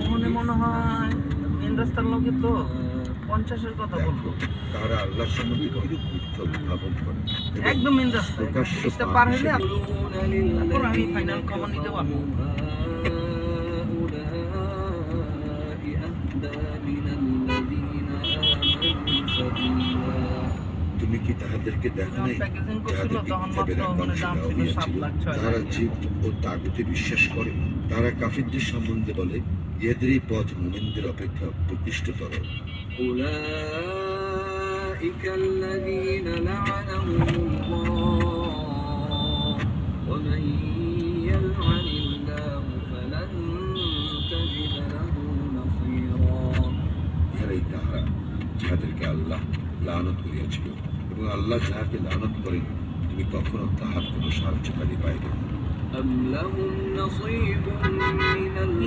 ওখানে মনে হয় মেন লোকে তো পঞ্চাশের কথা বলব তারা আল্লাহ সম্বন্ধে কিরূপ মিথ্যা উদ্ভাবন করে? একদম রাস্তা প্রকাশ্য ব্রিজটা পাপ। পার হলে তারপর আমি ফাইনাল খবর নিতে পারব তুমি কি তাহাদেরকে দেখো নাই প্যাকেজিং করছিল যাহাদের তখন বিদ্যাবের মাত্র একাংশ মানে দাম ছিল সাত হইয়াছিল লাখ ছয় তারা লাখ জীব ও তাগুতে বিশ্বাস করে তারা কাফিরদের সম্বন্ধে বলে এদেরই পথ মোমেনদের অপেক্ষা প্রতিষ্ঠতর أولئك الذين لعنهم الله ومن يلعن الله فلن تجد له نصيرا ইহারাই তাহারা যাহাদেরকে আল্লাহ লানত করিয়াছিল এবং আল্লাহ যাহাকে লানত করেন তুমি কখনো তাহার কোনো সাহায্যকারী পাইবে না।